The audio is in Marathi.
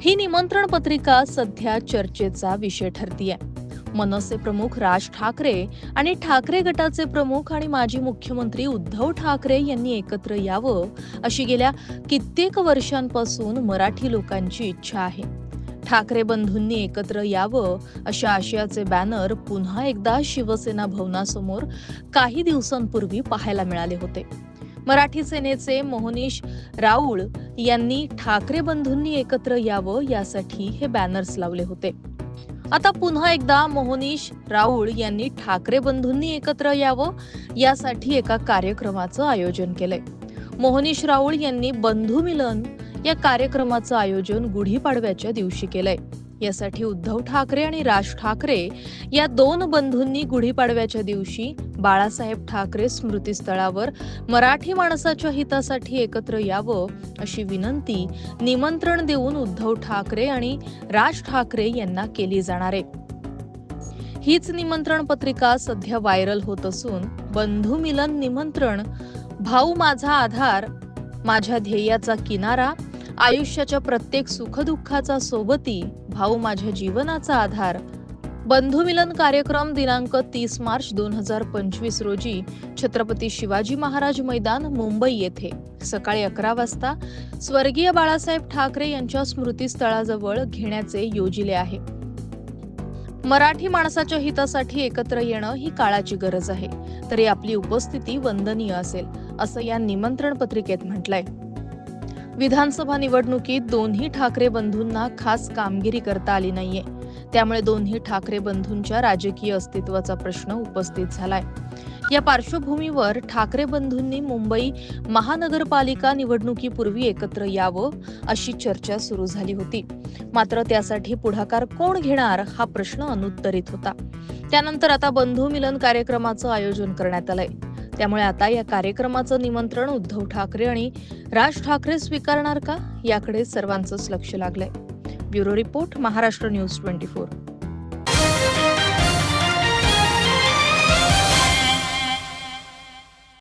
ही निमंत्रण पत्रिका सध्या चर्चेचा विषय ठरतीये. मनसे प्रमुख राज ठाकरे आणि ठाकरे गटाचे प्रमुख आणि माजी मुख्यमंत्री उद्धव ठाकरे यांनी एकत्र यावं अशी गेल्या कित्येक वर्षांपासून मराठी लोकांची इच्छा आहे. ठाकरे बंधूंनी एकत्र यावं अशा आशयाचे बॅनर पुन्हा एकदा शिवसेना भवनासमोर काही दिवसांपूर्वी पाहायला मिळाले होते. मराठी सेनेचे मोहनीश राऊळ यांनी ठाकरे बंधूंनी एकत्र यावं यासाठी हे बॅनर्स लावले होते. आता पुन्हा एकदा मोहनीश राऊळ यांनी ठाकरे बंधूंनी एकत्र यावं यासाठी एका कार्यक्रमाचं आयोजन केलंय. मोहनीश राऊळ यांनी बंधू मिलन या कार्यक्रमाचं आयोजन गुढीपाडव्याच्या दिवशी केलंय. यासाठी उद्धव ठाकरे आणि राज ठाकरे या दोन बंधूंनी गुढीपाडव्याच्या दिवशी बाळासाहेब ठाकरे स्मृतीस्थळावर मराठी माणसाच्या हितासाठी एकत्र यावं अशी विनंती निमंत्रण देऊन उद्धव ठाकरे आणि राज ठाकरे यांना केली जाणार आहे. हीच निमंत्रण पत्रिका सध्या व्हायरल होत असून बंधू मिलन निमंत्रण भाऊ माझा आधार माझ्या ध्येयाचा किनारा आयुष्याच्या प्रत्येक सुखदुःखाचा सोबती भाऊ माझ्या जीवनाचा आधार. बंधुमिलन कार्यक्रम दिनांक तीस मार्च दोन हजार पंचवीस रोजी छत्रपती शिवाजी महाराज मैदान मुंबई येथे. सकाळी अकरा वाजता स्वर्गीय बाळासाहेब ठाकरे यांच्या स्मृतीस्थळाजवळ घेण्याचे योजिले आहे. मराठी माणसाच्या हितासाठी एकत्र येणं ही काळाची गरज आहे. तरी आपली उपस्थिती वंदनीय असेल असं या निमंत्रण पत्रिकेत म्हटलंय. विधानसभा निवडणुकीत दोन्ही ठाकरे बंधूंना खास कामगिरी करता आली नाहीये. त्यामुळे दोन्ही ठाकरे बंधूंच्या राजकीय अस्तित्वाचा प्रश्न उपस्थित झालाय. या पार्श्वभूमीवर ठाकरे बंधूंनी मुंबई महानगरपालिका निवडणुकीपूर्वी एकत्र यावं अशी चर्चा सुरू झाली होती. मात्र त्यासाठी पुढाकार कोण घेणार हा प्रश्न अनुत्तरित होता. त्यानंतर आता बंधू मिलन कार्यक्रमाचं आयोजन करण्यात आलंय. त्यामुळे आता या कार्यक्रमाचं निमंत्रण उद्धव ठाकरे आणि राज ठाकरे स्वीकारणार का? याकडे सर्वांचंच लक्ष लागलंय. Bureau report Maharashtra news twenty four.